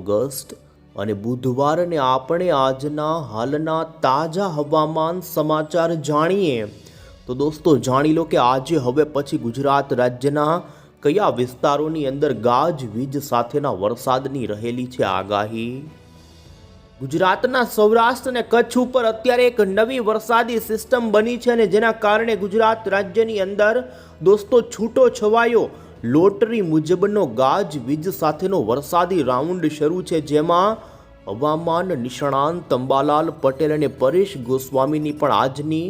August અને બુધવારને આપણે આજના હાલના તાજા હવામાન સમાચાર જાણીએ. તો દોસ્તો, જાણી લો કે આજે હવે પછી ગુજરાત રાજ્યના કયા વિસ્તારોની અંદર ગાજવીજ સાથેના વરસાદની રહેલી છે આગાહી? ગુજરાતના સૌરાષ્ટ્ર અને કચ્છ ઉપર અત્યારે એક નવી વરસાદી સિસ્ટમ બની છે અને જેના કારણે ગુજરાત રાજ્યની અંદર દોસ્તો છૂટો છવાયો લોટરી મુજબનો ગાજવીજ સાથેનો વરસાદી રાઉન્ડ શરૂ છે, જેમાં હવામાન નિષ્ણાંત અંબાલાલ પટેલ અને પરેશ ગોસ્વામીની પણ આજની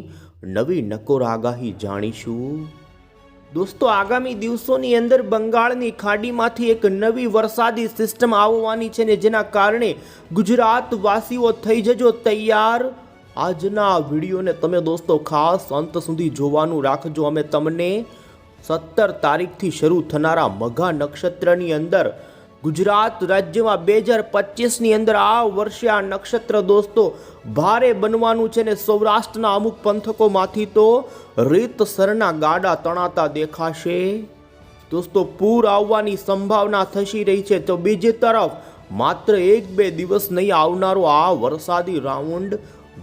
નવી નકોર આગાહી જાણીશું. દોસ્તો, આગામી દિવસોની અંદર બંગાળની ખાડીમાંથી એક નવી વરસાદી સિસ્ટમ આવવાની છે ને જેના કારણે ગુજરાત વાસીઓ થઈ જજો તૈયાર. આજના વિડીયોને તમે દોસ્તો ખાસ અંત સુધી જોવાનું રાખજો. અમે તમને સત્તર તારીખથી શરૂ થનારા મઘા નક્ષત્રની અંદર ગુજરાત રાજ્યમાં બે હજાર પચીસની અંદર આ વર્ષે આ નક્ષત્ર દોસ્તો ભારે બનવાનું છે ને સૌરાષ્ટ્રના અમુક પંથકોમાંથી તો રીતસરના ગાડા તણાતા દેખાશે. દોસ્તો, પૂર આવવાની સંભાવના થશી રહી છે. તો બીજી તરફ માત્ર એક બે દિવસ નહીં, આવનારો આ વરસાદી રાઉન્ડ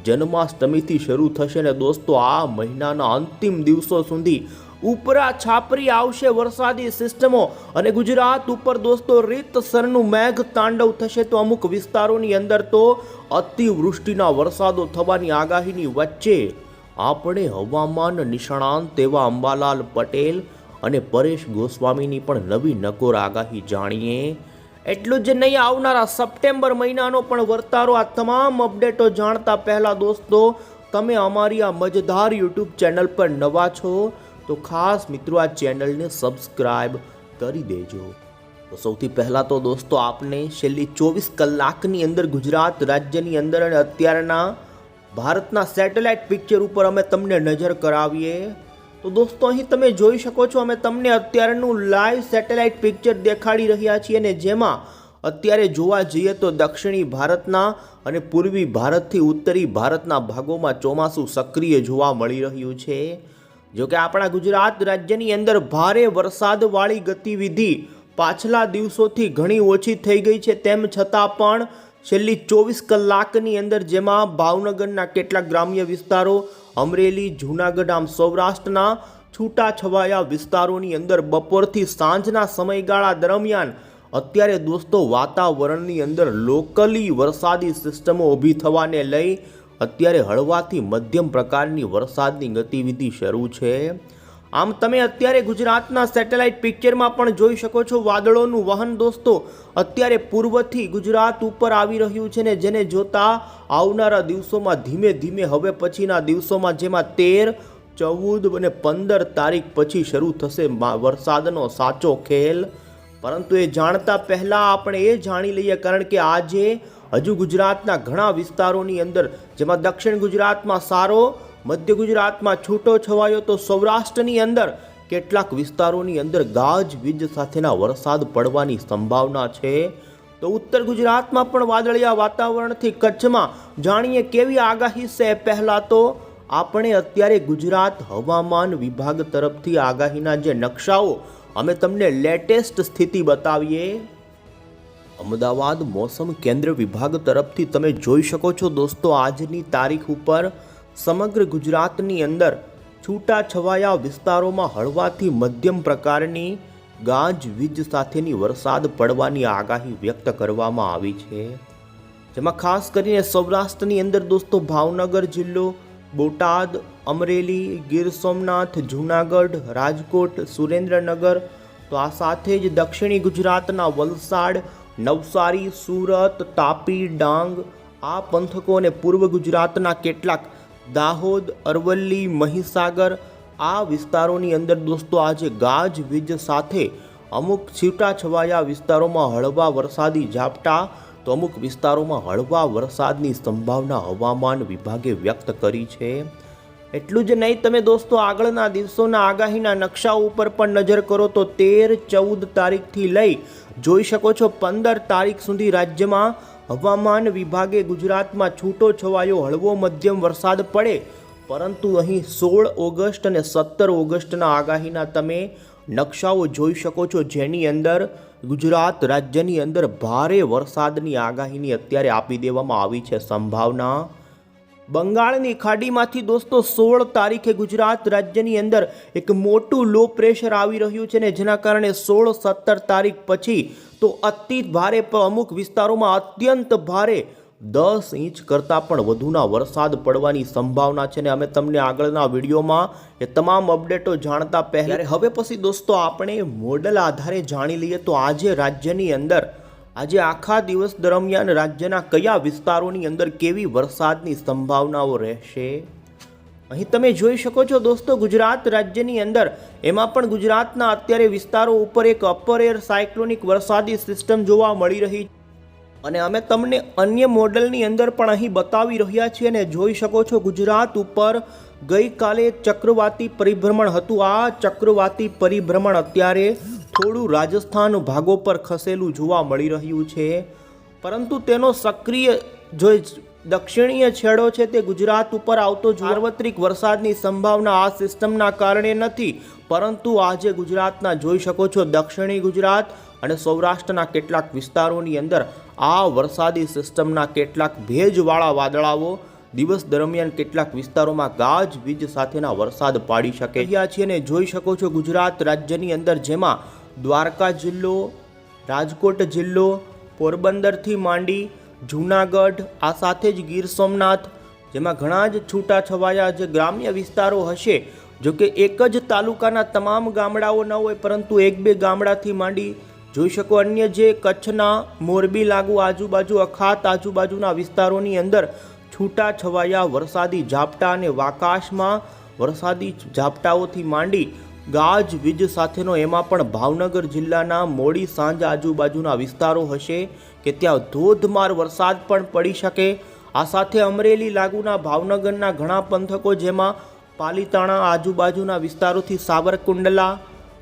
જન્માષ્ટમીથી શરૂ થશે ને દોસ્તો, આ મહિનાના અંતિમ દિવસો સુધી ઉપરા છાપરી આવશે વરસાદી સિસ્ટમો અને ગુજરાત ઉપર દોસ્તો રીતસરનું મેઘ તાંડવ થશે તો અમુક વિસ્તારોની અંદર તો અતિવૃષ્ટિના વરસાદો થવાની આગાહીની વચ્ચે આપણે હવામાન નિષ્ણાંત એવા અંબાલાલ પટેલ અને પરેશ ગોસ્વામીની પણ નવી નકોર આગાહી જાણીએ. એટલું જ નહીં, આવનારા સપ્ટેમ્બર મહિનાનો પણ વર્તારો. આ તમામ અપડેટો જાણતા પહેલા દોસ્તો, તમે અમારી આ મજેદાર યુટ્યુબ ચેનલ પર નવા છો. તો ખાસ મિત્રો આ ચેનલને સબસ્ક્રાઇબ કરી દેજો. તો સૌથી પહેલાં તો દોસ્તો આપને છેલ્લી ચોવીસ કલાકની અંદર ગુજરાત રાજ્યની અંદર અને અત્યારના ભારતના સેટેલાઇટ પિક્ચર ઉપર અમે તમને નજર કરાવીએ. તો દોસ્તો અહીં તમે જોઈ શકો છો અમે તમને અત્યારનું લાઈવ સેટેલાઇટ પિક્ચર દેખાડી રહ્યા છીએ અને જેમાં અત્યારે જોવા જઈએ તો દક્ષિણી ભારતના અને પૂર્વી ભારતથી ઉત્તરી ભારતના ભાગોમાં ચોમાસું સક્રિય જોવા મળી રહ્યું છે. જો કે આપણા ગુજરાત રાજ્યની અંદર ભારે વરસાદવાળી ગતિવિધિ પાછલા દિવસોથી ઘણી ઓછી થઈ ગઈ છે. તેમ છતાં પણ છેલ્લી ચોવીસ કલાકની અંદર જેમાં ભાવનગરના કેટલાક ગ્રામ્ય વિસ્તારો, અમરેલી, જૂનાગઢ, આમ સૌરાષ્ટ્રના છૂટાછવાયા વિસ્તારોની અંદર બપોરથી સાંજના સમયગાળા દરમિયાન અત્યારે દોસ્તો વાતાવરણની અંદર લોકલી વરસાદી સિસ્ટમો ઊભી થવાને લઈ અત્યારે હળવાથી મધ્યમ પ્રકારની વરસાદની ગતિવિધિ શરૂ છે. આમ તમે અત્યારે ગુજરાતના સેટેલાઇટ પિક્ચરમાં પણ જોઈ શકો છો વાદળોનું વહન દોસ્તો. અત્યારે પૂર્વથી ગુજરાત ઉપર આવી રહ્યું છે ને જેને જોતા આવનારા દિવસોમાં ધીમે ધીમે હવે પછીના દિવસોમાં જેમાં તેર, ચૌદ અને પંદર તારીખ પછી શરૂ થશે વરસાદનો સાચો ખેલ. પરંતુ એ જાણતા પહેલાં આપણે એ જાણી લઈએ કારણ કે આજે હજુ ગુજરાતના ઘણા વિસ્તારોની અંદર, જેમાં દક્ષિણ ગુજરાતમાં સારો, મધ્ય ગુજરાતમાં છૂટો છવાયો, તો સૌરાષ્ટ્રની અંદર કેટલાક વિસ્તારોની અંદર ગાજવીજ સાથેના વરસાદ પડવાની સંભાવના છે. તો ઉત્તર ગુજરાતમાં પણ વાદળિયા વાતાવરણથી કચ્છમાં જાણીએ કેવી આગાહી છે પહેલાં તો? આપણે અત્યારે ગુજરાત હવામાન વિભાગ તરફથી આગાહીના જે નકશાઓ, અમે તમને લેટેસ્ટ સ્થિતિ બતાવીએ. અમદાવાદ મોસમ કેન્દ્ર વિભાગ તરફથી તમે જોઈ શકો છો દોસ્તો, આજની તારીખ ઉપર સમગ્ર ગુજરાતની અંદર છૂટા છવાયા વિસ્તારોમાં હળવાથી મધ્યમ પ્રકારની ગાજવીજ સાથેની વરસાદ પડવાની આગાહી વ્યક્ત કરવામાં આવી છે. જેમાં ખાસ કરીને સૌરાષ્ટ્રની અંદર દોસ્તો, ભાવનગર જિલ્લો, બોટાદ, અમરેલી, ગીર સોમનાથ, જૂનાગઢ, રાજકોટ, સુરેન્દ્રનગર, તો આ સાથે જ દક્ષિણી ગુજરાતના વલસાડ નવસારી, સુરત, તાપી, ડાંગ, આ પંથકો અને પૂર્વ ગુજરાતના કેટલાક દાહોદ, અરવલ્લી, મહીસાગર, આ વિસ્તારોની અંદર દોસ્તો આજે ગાજવીજ સાથે અમુક છૂટાછવાયા વિસ્તારોમાં હળવા વરસાદી ઝાપટા, તો અમુક વિસ્તારોમાં હળવા વરસાદની સંભાવના હવામાન વિભાગે વ્યક્ત કરી છે. એટલું જ નહીં, તમે દોસ્તો આગળના દિવસોના આગાહીના નકશાઓ ઉપર પણ નજર કરો તો તેર ચૌદ તારીખથી લઈ જોઈ શકો છો પંદર તારીખ સુધી રાજ્યમાં હવામાન વિભાગે ગુજરાતમાં છૂટો છવાયો, હળવો મધ્યમ વરસાદ પડે. પરંતુ અહીં સોળ ઓગસ્ટ અને સત્તર ઓગસ્ટના આગાહીના તમે નકશાઓ જોઈ શકો છો, જેની અંદર ગુજરાત રાજ્યની અંદર ભારે વરસાદની આગાહીની અત્યારે આપી દેવામાં આવી છે સંભાવના. બંગાળની ખાડીમાંથી દોસ્તો સોળ તારીખે ગુજરાત રાજ્યની અંદર એક મોટું લો પ્રેશર આવી રહ્યું છે ને જેના કારણે સોળ સત્તર તારીખ પછી તો અતિ ભારે અમુક વિસ્તારોમાં અત્યંત ભારે દસ ઇંચ કરતાં પણ વધુના વરસાદ પડવાની સંભાવના છે ને અમે તમને આગળના વિડીયોમાં એ તમામ અપડેટો જાણતા પહેલા હવે પછી દોસ્તો આપણે મોડલ આધારે જાણી લઈએ તો આજે રાજ્યની અંદર આજે આખા દિવસ દરમિયાન રાજ્યના કયા વિસ્તારોની અંદર કેવી વરસાદની સંભાવનાઓ રહેશે? અહીં તમે જોઈ શકો છો દોસ્તો, ગુજરાત રાજ્યની અંદર, એમાં પણ ગુજરાતના અત્યારે વિસ્તારો ઉપર એક અપર એર સાયક્લોનિક વરસાદી સિસ્ટમ જોવા મળી રહી અને અમે તમને અન્ય મોડલની અંદર પણ અહીં બતાવી રહ્યા છીએ અને જોઈ શકો છો ગુજરાત ઉપર ગઈકાલે ચક્રવાતી પરિભ્રમણ હતું. આ ચક્રવાતી પરિભ્રમણ અત્યારે થોડું રાજસ્થાન ભાગો પર ખસેલું જોવા મળી રહ્યું છે. પરંતુ તેનો સક્રિય જો દક્ષિણીય છેડો છે તે ગુજરાત ઉપર આવતો સાર્વત્રિક વરસાદની સંભાવના આ સિસ્ટમના કારણે નથી. પરંતુ આજે ગુજરાતના જોઈ શકો છો દક્ષિણી ગુજરાત અને સૌરાષ્ટ્રના કેટલાક વિસ્તારોની અંદર આ વરસાદી સિસ્ટમના કેટલાક ભેજવાળા વાદળાઓ દિવસ દરમિયાન કેટલાક વિસ્તારોમાં ગાજવીજ સાથેના વરસાદ પાડી શકે. રહ્યા છીએ અને જોઈ શકો છો ગુજરાત રાજ્યની અંદર જેમાં દ્વારકા જિલ્લો, રાજકોટ જિલ્લો, પોરબંદરથી માંડી જૂનાગઢ, આ સાથે જ ગીર સોમનાથ, જેમાં ઘણા જ છૂટાછવાયા જે ગ્રામ્ય વિસ્તારો હશે. જો કે એક જ તાલુકાના તમામ ગામડાઓ ન હોય, પરંતુ એક બે ગામડાથી માંડી જોઈ શકો અન્ય જે કચ્છના, મોરબી લાગુ આજુબાજુ, અખાત આજુબાજુના વિસ્તારોની અંદર છૂટા છવાયા વરસાદી ઝાપટા અને વાકાશમાં વરસાદી ઝાપટાઓથી માંડી ગાજ, વીજ સાથેનો એમાં પણ ભાવનગર જિલ્લાના મોડી સાંજ આજુબાજુના વિસ્તારો હશે કે ત્યાં ધોધમાર વરસાદ પણ પડી શકે. આ સાથે અમરેલી લાગુના ભાવનગરના ઘણા પંથકો જેમાં પાલીતાણા આજુબાજુના વિસ્તારોથી સાવરકુંડલા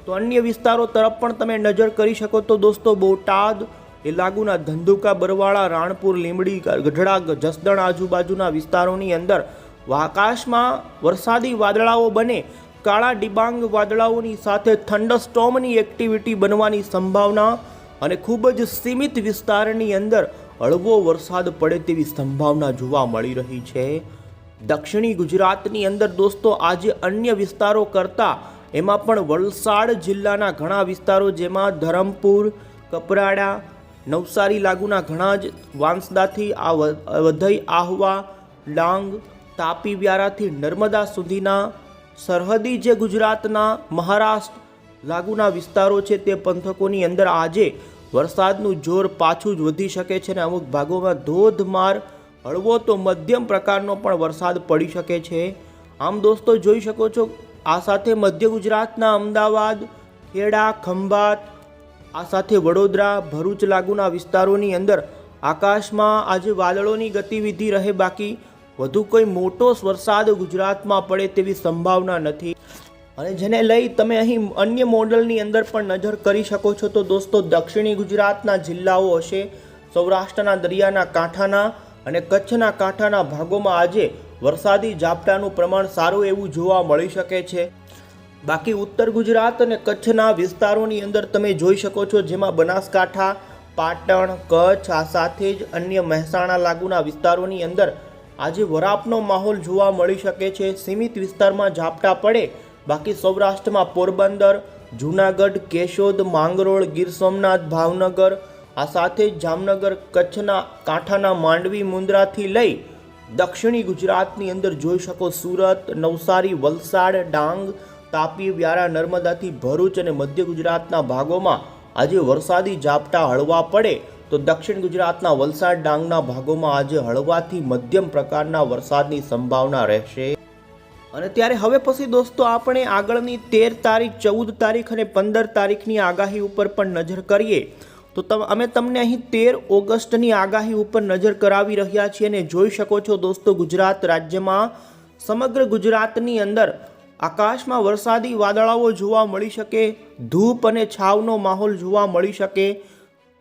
તો અન્ય વિસ્તારો તરફ પણ તમે નજર કરી શકો તો દોસ્તો બોટાદ, એ લાગુના ધંધુકા, બરવાળા, રાણપુર, લીંબડી ગઢડા, જસદણ આજુબાજુના વિસ્તારોની અંદર આકાશમાં વરસાદી વાદળાઓ બને. કાળા ડિબાંગ વાદળાઓની સાથે થંડરસ્ટોમની એક્ટિવિટી બનવાની સંભાવના અને ખૂબ જ સીમિત વિસ્તારની અંદર હળવો વરસાદ પડે તેવી સંભાવના જોવા મળી રહી છે. દક્ષિણી ગુજરાતની અંદર દોસ્તો, આજે અન્ય વિસ્તારો કરતાં એમાં પણ વલસાડ જિલ્લાના ઘણા વિસ્તારો જેમાં ધરમપુર, કપરાડા, નવસારી લાગુના ઘણા જ વાંસદાથી આ વધઈ આહવા, ડાંગ, તાપી વ્યારાથી નર્મદા સુધીના સરહદી જે ગુજરાતના મહારાષ્ટ્ર લાગુના વિસ્તારો છે તે પંથકોની અંદર આજે વરસાદનું જોર પાછું જ વધી શકે છે અને અમુક ભાગોમાં ધોધમાર હળવો તો મધ્યમ પ્રકારનો પણ વરસાદ પડી શકે છે. આમ દોસ્તો જોઈ શકો છો, આ સાથે મધ્ય ગુજરાતના અમદાવાદ, ખેડા, ખંભાત, આ સાથે વડોદરા, ભરૂચ લાગુના વિસ્તારોની અંદર આકાશમાં આજે વાદળોની ગતિવિધિ રહે બાકી. વધુ કોઈ મોટો વરસાદ ગુજરાતમાં પડે તેવી સંભાવના નથી. અને જેને લઈ તમે અહીં અન્ય મોડલની અંદર પણ નજર કરી શકો છો. તો દોસ્તો, દક્ષિણી ગુજરાતના જિલ્લાઓ હશે, સૌરાષ્ટ્રના દરિયાના કાંઠાના અને કચ્છના કાંઠાના ભાગોમાં આજે વરસાદી ઝાપટાનું પ્રમાણ સારું એવું જોવા મળી શકે છે. બાકી ઉત્તર ગુજરાત અને કચ્છના વિસ્તારોની અંદર તમે જોઈ શકો છો, જેમાં બનાસકાંઠા, પાટણ, કચ્છ, આ સાથે જ અન્ય મહેસાણા લાગુના વિસ્તારોની અંદર આજે વરાપનો માહોલ જોવા મળી શકે છે. સીમિત વિસ્તારમાં ઝાપટા પડે. બાકી સૌરાષ્ટ્રમાં પોરબંદર, જૂનાગઢ, કેશોદ, માંગરોળ, ગીર સોમનાથ, ભાવનગર, આ સાથે જ જામનગર, કચ્છના કાંઠાના માંડવી, મુન્દ્રાથી લઈ દક્ષિણી ગુજરાતની અંદર જોઈ શકો સુરત, નવસારી, વલસાડ, ડાંગ, તાપી, વ્યારા, નર્મદાથી ભરૂચ અને મધ્ય ગુજરાતના ભાગોમાં આજે વરસાદી ઝાપટા હળવા પડે. તો દક્ષિણ ગુજરાતના વલસાડ ડાંગના ભાગોમાં આજે હળવાથી મધ્યમ પ્રકારના વરસાદની સંભાવના રહેશે. અને ત્યારે હવે પછી દોસ્તો આપણે આગળની તેર તારીખ, ચૌદ તારીખ અને પંદર તારીખની આગાહી ઉપર પણ નજર કરીએ. તો અમે તમને અહીં તેર ઓગસ્ટની આગાહી ઉપર નજર કરાવી રહ્યા છીએ અને જોઈ શકો છો દોસ્તો ગુજરાત રાજ્યમાં સમગ્ર ગુજરાતની અંદર આકાશમાં વરસાદી વાદળાઓ જોવા મળી શકે, ધૂપ અને છાવનો માહોલ જોવા મળી શકે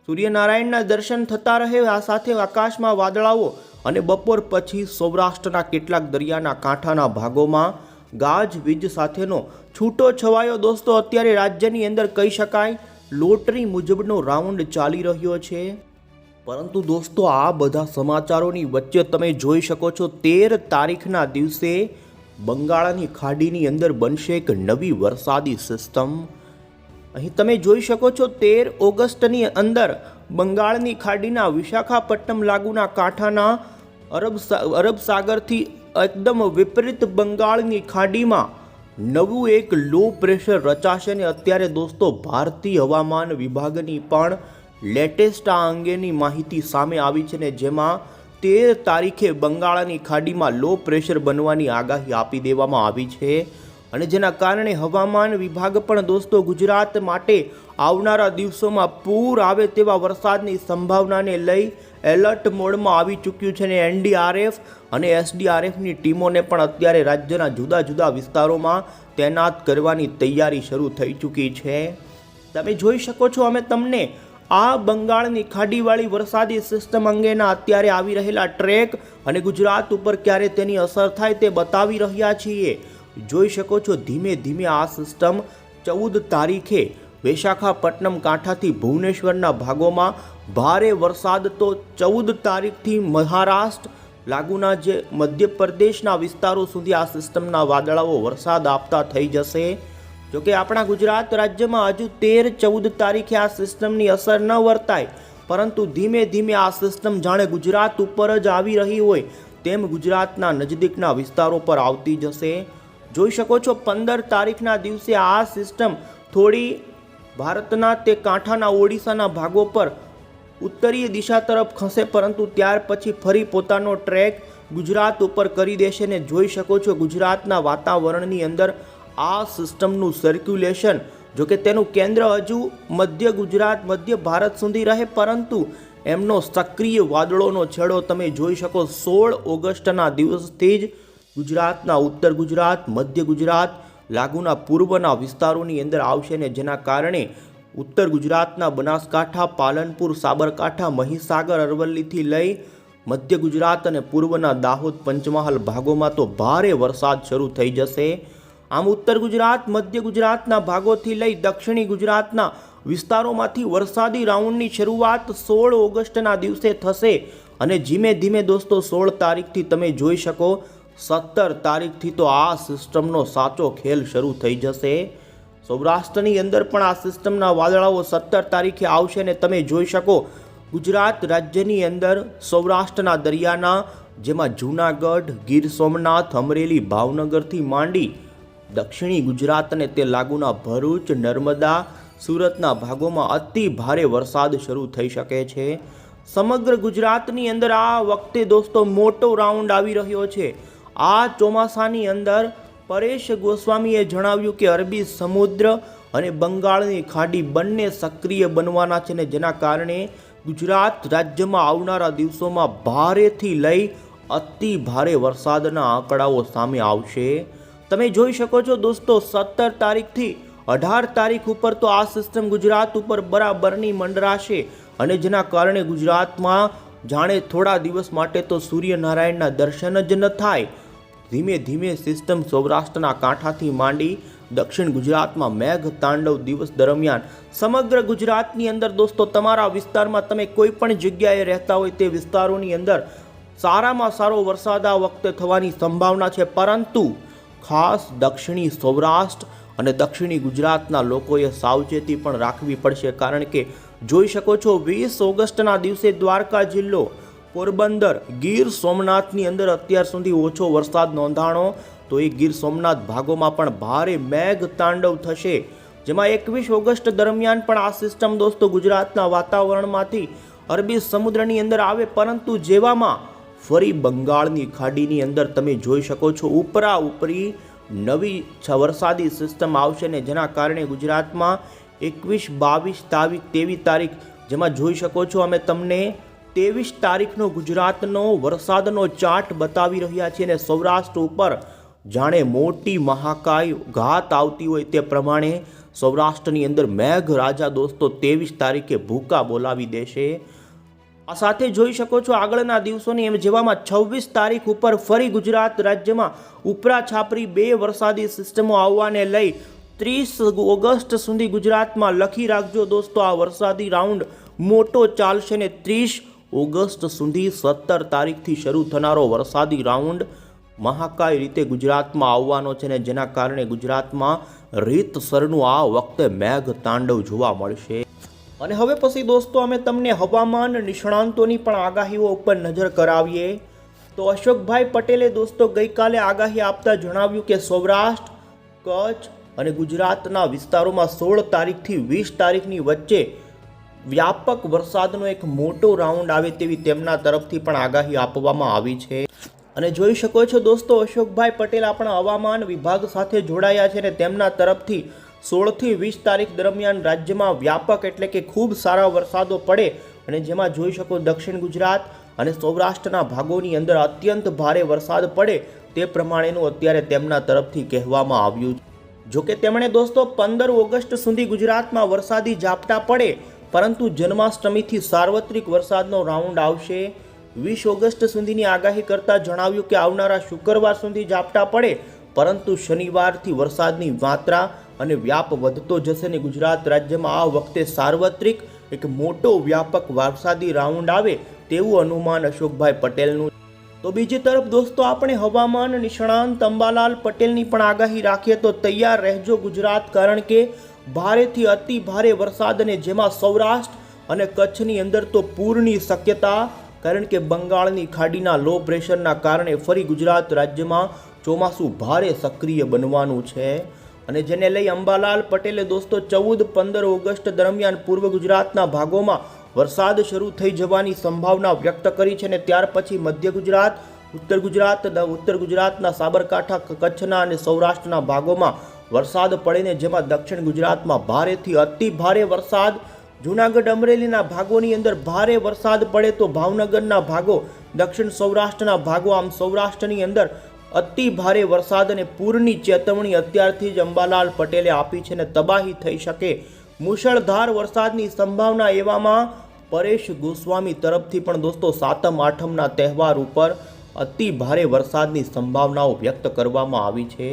સૂર્યનારાયણના દર્શન થતા રહે આ સાથે આકાશમાં વાદળાઓ અને બપોર પછી સૌરાષ્ટ્રના કેટલાક દરિયાના કાંઠાના ભાગોમાં ગાજ, વીજ સાથેનો છૂટો છવાયો દોસ્તો અત્યારે રાજ્યની અંદર કહી શકાય લોટરી મુજબનો રાઉન્ડ ચાલી રહ્યો છે. પરંતુ દોસ્તો આ બધા સમાચારોની વચ્ચે તમે જોઈ શકો છો તેર તારીખના દિવસે બંગાળની ખાડીની અંદર બનશે એક નવી વરસાદી સિસ્ટમ અહીં તમે જોઈ શકો છો તેર ઓગસ્ટની અંદર બંગાળની ખાડીના વિશાખાપટ્ટનમ લાગુના કાંઠાના અરબ અરબ સાગરથી એકદમ વિપરીત બંગાળની ખાડીમાં નવું એક લો પ્રેશર રચાશે અને અત્યારે દોસ્તો ભારતીય હવામાન વિભાગની પણ લેટેસ્ટ આ અંગેની માહિતી સામે આવી છે ને જેમાં તેર તારીખે બંગાળની ખાડીમાં લો પ્રેશર બનવાની આગાહી આપી દેવામાં આવી છે. અને જેના કારણે હવામાન વિભાગ પણ દોસ્તો ગુજરાત માટે આવનારા દિવસોમાં પૂર આવે તેવા વરસાદની સંભાવનાને લઈ એલર્ટ મોડમાં આવી ચૂક્યું છે ને એનડીઆરએફ અને એસડીઆરએફની ટીમોને પણ અત્યારે રાજ્યના જુદા જુદા વિસ્તારોમાં તૈનાત કરવાની તૈયારી શરૂ થઈ ચૂકી છે. તમે જોઈ શકો છો અમે તમને આ બંગાળની ખાડીવાળી વરસાદી સિસ્ટમ અંગેના અત્યારે આવી રહેલા ટ્રેક અને ગુજરાત ઉપર ક્યારે તેની અસર થાય તે બતાવી રહ્યા છીએ. જોઈ શકો છો, ધીમે ધીમે આ સિસ્ટમ ચૌદ તારીખે વિશાખાપટ્ટનમ કાંઠાથી ભુવનેશ્વરના ભાગોમાં ભારે વરસાદ તો ચૌદ તારીખથી મહારાષ્ટ્ર, લાગુના જે મધ્યપ્રદેશના વિસ્તારો સુધી આ સિસ્ટમના વાદળાઓ વરસાદ આપતા થઈ જશે. જોકે આપણા ગુજરાત રાજ્યમાં હજુ તેર ચૌદ તારીખે આ સિસ્ટમની અસર ન વર્તાય, પરંતુ ધીમે ધીમે આ સિસ્ટમ જાણે ગુજરાત ઉપર જ આવી રહી હોય તેમ ગુજરાતના નજદીકના વિસ્તારો પર આવતી જશે. જોઈ શકો છો, પંદર તારીખના દિવસે આ સિસ્ટમ થોડી ભારતના તે કાંઠાના ઓડિશાના ભાગો પર ઉત્તરીય દિશા તરફ ખસે, પરંતુ ત્યાર પછી ફરી પોતાનો ટ્રેક ગુજરાત ઉપર કરી દેશે ને જોઈ શકો છો, ગુજરાતના વાતાવરણની અંદર આ સિસ્ટમનું સર્ક્યુલેશન જો કે તેનું કેન્દ્ર હજુ મધ્ય ગુજરાત, મધ્ય ભારત સુધી રહે, પરંતુ એમનો સક્રિય વાદળોનો છેડો તમે જોઈ શકો, સોળ ઓગસ્ટના દિવસથી જ ગુજરાતના ઉત્તર ગુજરાત, મધ્ય ગુજરાત, લાગુના પૂર્વના વિસ્તારોની અંદર આવશે ને જેના કારણે ઉત્તર ગુજરાતના બનાસકાંઠા, પાલનપુર, સાબરકાંઠા, મહીસાગર, અરવલ્લીથી લઈ મધ્ય ગુજરાત અને પૂર્વના દાહોદ પંચમહાલ ભાગોમાં તો ભારે વરસાદ શરૂ થઈ જશે. આમ ઉત્તર ગુજરાત, મધ્ય ગુજરાતના ભાગોથી લઈ દક્ષિણી ગુજરાતના વિસ્તારોમાંથી વરસાદી રાઉન્ડની શરૂઆત સોળ ઓગસ્ટના દિવસે થશે. અને ધીમે ધીમે દોસ્તો, સોળ તારીખથી તમે જોઈ શકો સત્તર તારીખથી તો આ સિસ્ટમનો સાચો ખેલ શરૂ થઈ જશે. સૌરાષ્ટ્રની અંદર પણ આ સિસ્ટમના વાદળાઓ સત્તર તારીખે આવશે ને તમે જોઈ શકો. ગુજરાત રાજ્યની અંદર સૌરાષ્ટ્રના દરિયાના, જેમાં જૂનાગઢ, ગીર સોમનાથ, અમરેલી, ભાવનગરથી માંડી દક્ષિણી ગુજરાત અને તે લાગુના ભરૂચ, નર્મદા, સુરતના ભાગોમાં અતિ ભારે વરસાદ શરૂ થઈ શકે છે. સમગ્ર ગુજરાતની અંદર આ વખતે દોસ્તો મોટો રાઉન્ડ આવી રહ્યો છે. આ ચોમાસાની અંદર પરેશ ગોસ્વામીએ જણાવ્યું કે અરબી સમુદ્ર અને બંગાળની ખાડી બંને સક્રિય બનવાના છે ને જેના કારણે ગુજરાત રાજ્યમાં આવનારા દિવસોમાં ભારેથી લઈ અતિ ભારે વરસાદના આંકડાઓ સામે આવશે. તમે જોઈ શકો છો દોસ્તો, સત્તર તારીખથી અઢાર તારીખ ઉપર તો આ સિસ્ટમ ગુજરાત ઉપર બરાબરની મંડરાશે અને જેના કારણે ગુજરાતમાં જાણે થોડા દિવસ માટે તો સૂર્યનારાયણના દર્શન જ ન થાય. ધીમે ધીમે સિસ્ટમ સૌરાષ્ટ્રના કાંઠાથી માંડી દક્ષિણ ગુજરાતમાં મેઘ તાંડવ દિવસ દરમિયાન સમગ્ર ગુજરાતની અંદર દોસ્તો, તમારા વિસ્તારમાં તમે કોઈ પણ જગ્યાએ રહેતા હોય તે વિસ્તારોની અંદર સારામાં સારો વરસાદ આ વખતે થવાની સંભાવના છે. પરંતુ ખાસ દક્ષિણી સૌરાષ્ટ્ર અને દક્ષિણી ગુજરાતના લોકોએ સાવચેતી પણ રાખવી પડશે. કારણ કે જોઈ શકો છો, વીસ ઓગસ્ટના દિવસે દ્વારકા જિલ્લો પોરબંદર ગીર સોમનાથની અંદર અત્યાર સુધી ઓછો વરસાદ નોંધાણો, તો એ ગીર સોમનાથ ભાગોમાં પણ ભારે મેઘ તાંડવ થશે. જેમાં એકવીસ ઓગસ્ટ દરમિયાન પણ આ સિસ્ટમ દોસ્તો ગુજરાતના વાતાવરણમાંથી અરબી સમુદ્રની અંદર આવે, પરંતુ જેવામાં ફરી બંગાળની ખાડીની અંદર તમે જોઈ શકો છો ઉપરા ઉપરી નવી વરસાદી સિસ્ટમ આવશે ને જેના કારણે ગુજરાતમાં એકવીસ બાવીસ તારીખ તેવી તારીખ જેમાં જોઈ શકો છો અમે તમને ત્રેવીસ તારીખનો ગુજરાતનો વરસાદનો ચાર્ટ બતાવી રહ્યા છે અને સૌરાષ્ટ્ર ઉપર જાણે મોટી મહાકાય ઘાત આવતી હોય તે પ્રમાણે સૌરાષ્ટ્રની અંદર મેઘ રાજા દોસ્તો ત્રેવીસ તારીખે ભૂકા બોલાવી દેશે. આ સાથે જોઈ શકો છો આગળના દિવસોની એમ જેવામાં છવ્વીસ તારીખ ઉપર ફરી ગુજરાત રાજ્યમાં ઉપરા છાપરી બે વરસાદી સિસ્ટમો આવવાને લઈ ત્રીસ ઓગસ્ટ સુધી ગુજરાતમાં લખી રાખજો દોસ્તો આ વરસાદી રાઉન્ડ મોટો ચાલશે ને ત્રીસ ઓગસ્ટ સુધી સત્તર તારીખથી શરૂ થનારો વરસાદી રાઉન્ડ મહાકાય રીતે ગુજરાતમાં આવવાનો છે ને જેના કારણે ગુજરાતમાં રીતસરનું આ વખતે મેઘ તાંડવ જોવા મળશે. અને હવે પછી દોસ્તો અમે તમને હવામાન નિષ્ણાંતોની પણ આગાહીઓ ઉપર નજર કરાવીએ. તો અશોકભાઈ પટેલે દોસ્તો ગઈકાલે આગાહી આપતા જણાવ્યું કે સૌરાષ્ટ્ર, કચ્છ અને ગુજરાતના વિસ્તારોમાં સોળ તારીખથી વીસ તારીખની વચ્ચે વ્યાપક વરસાદનો એક મોટો રાઉન્ડ આવે તેવી તેમના તરફથી પણ આગાહી આપવામાં આવી છે. અને જોઈ શકો છો દોસ્તો, અશોકભાઈ પટેલ આપણા હવામાન વિભાગ સાથે જોડાયા છે અને તેમના તરફથી સોળથી વીસ તારીખ દરમિયાન રાજ્યમાં વ્યાપક એટલે કે ખૂબ સારા વરસાદો પડે અને જેમાં જોઈ શકો દક્ષિણ ગુજરાત અને સૌરાષ્ટ્રના ભાગોની અંદર અત્યંત ભારે વરસાદ પડે તે પ્રમાણેનું અત્યારે તેમના તરફથી કહેવામાં આવ્યું જોકે તેમણે દોસ્તો પંદર ઓગસ્ટ સુધી ગુજરાતમાં વરસાદી ઝાપટા પડે પરંતુ જન્માષ્ટમીથી સાર્વત્રિક વરસાદનો રાઉન્ડ આવશે. વીસ ઓગસ્ટ સુધીની આગાહી કરતાં જણાવ્યું કે આવનારા શુક્રવાર સુધી ઝાપટા પડે, પરંતુ શનિવારથી વરસાદની માત્રા અને વ્યાપ વધતો જશે ને ગુજરાત રાજ્યમાં આ વખતે સાર્વત્રિક એક મોટો વ્યાપક વરસાદી રાઉન્ડ આવે તેવું અનુમાન અશોકભાઈ પટેલનું તો બીજી તરફ દોસ્તો, આપણે હવામાન નિષ્ણાંત અંબાલાલ પટેલની પણ આગાહી રાખીએ તો તૈયાર રહેજો ગુજરાત, કારણ કે ભારેથી અતિ ભારે વરસાદ અને જેમાં સૌરાષ્ટ્ર અને કચ્છની અંદર તો પૂરની શક્યતા, કારણ કે બંગાળની ખાડીના લો પ્રેશરના કારણે ફરી ગુજરાત રાજ્યમાં ચોમાસું ભારે સક્રિય બનવાનું છે. અને જેને લઈ અંબાલાલ પટેલે દોસ્તો ચૌદ, પંદર ઓગસ્ટ દરમિયાન પૂર્વ ગુજરાતના ભાગોમાં વરસાદ શરૂ થઈ જવાની સંભાવના વ્યક્ત કરી છે અને ત્યાર પછી મધ્ય ગુજરાત, ઉત્તર ગુજરાત ઉત્તર ગુજરાતના સાબરકાંઠા કચ્છના અને સૌરાષ્ટ્રના ભાગોમાં વરસાદ પડેને જેમાં દક્ષિણ ગુજરાતમાં ભારેથી અતિ ભારે વરસાદ. જૂનાગઢ, અમરેલીના ભાગોની અંદર ભારે વરસાદ પડે તો ભાવનગરના ભાગો, દક્ષિણ સૌરાષ્ટ્રના ભાગો, આમ સૌરાષ્ટ્રની અંદર અતિ ભારે વરસાદ અને પૂરની ચેતવણી અત્યારથી જ અંબાલાલ પટેલે આપી છે અને તબાહી થઈ શકે. મુશળધાર વરસાદની સંભાવના એવામાં પરેશ ગોસ્વામી તરફથી પણ દોસ્તો સાતમ આઠમના તહેવાર ઉપર અતિ ભારે વરસાદની સંભાવનાઓ વ્યક્ત કરવામાં આવી છે.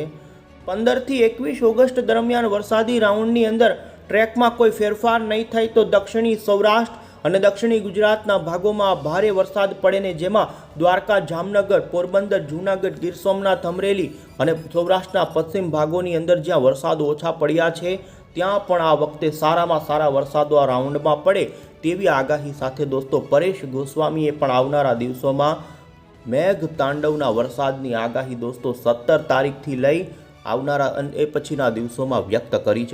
પંદરથી એકવીસ ઓગસ્ટ દરમિયાન વરસાદી રાઉન્ડની અંદર ટ્રેકમાં કોઈ ફેરફાર નહીં થાય તો દક્ષિણી સૌરાષ્ટ્ર અને દક્ષિણી ગુજરાતના ભાગોમાં ભારે વરસાદ પડે ને જેમાં દ્વારકા, જામનગર, પોરબંદર, જૂનાગઢ, ગીર સોમનાથ, અમરેલી અને સૌરાષ્ટ્રના પશ્ચિમ ભાગોની અંદર જ્યાં વરસાદ ઓછા પડ્યા છે, ત્યાં પણ આ વખતે સારામાં સારા વરસાદો આ રાઉન્ડમાં પડે તેવી આગાહી સાથે દોસ્તો પરેશ ગોસ્વામીએ પણ આવનારા દિવસોમાં મેઘ તાંડવના વરસાદની આગાહી દોસ્તો સત્તર તારીખથી લઈ આવનારા અને એ પછીના દિવસોમાં વ્યક્ત કરી છે.